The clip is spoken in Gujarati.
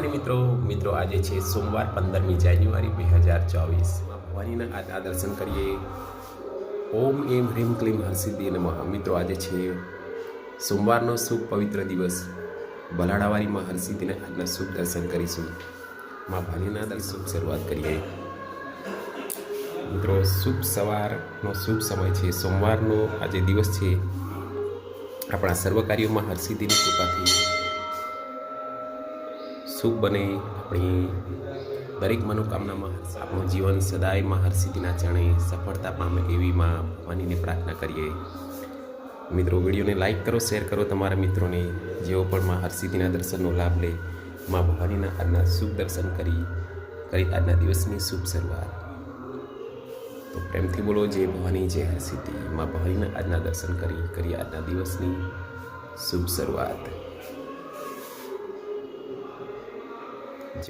અને મિત્રો મિત્રો, આજે છે સોમવાર પંદરમી જાન્યુઆરી બે હજાર ચોવીસ. ભવાનીના આજના દર્શન કરીએ. ઓમ એમ હ્રીમ ક્લીમ હરસિદ્ધિ નમઃ. મિત્રો, આજે છે સોમવારનો શુભ પવિત્ર દિવસ. બલાડાવારીમાં હરસિદ્ધિના આજના શુભ દર્શન કરીશું. માં ભવાનીના દર્શન શરૂઆત કરીએ. મિત્રો, શુભ સવારનો શુભ સમય છે. સોમવારનો આજે દિવસ છે. આપણા સર્વ કાર્યોમાં હરસિદ્ધિની કૃપાથી સુખ બને. આપણી દરેક મનોકામનામાં આપણું જીવન સદાયમાં હરસિદ્ધિના ચરણે સફળતા પામે એવી માં ભવાનીને પ્રાર્થના કરીએ. મિત્રો, વિડીયોને લાઈક કરો શેર કરો તમારા મિત્રોને. જેઓ પણ માં હરસિદ્ધિના દર્શનનો લાભ લે, માં ભવાનીના આજના શુભ દર્શન કરી કરી આજના દિવસની શુભ શરૂઆત. તો પ્રેમથી બોલો જે ભવાની જે હરસિદ્ધિ માં ભવાનીના આજના દર્શન કરી કરી આજના દિવસની શુભ શરૂઆત.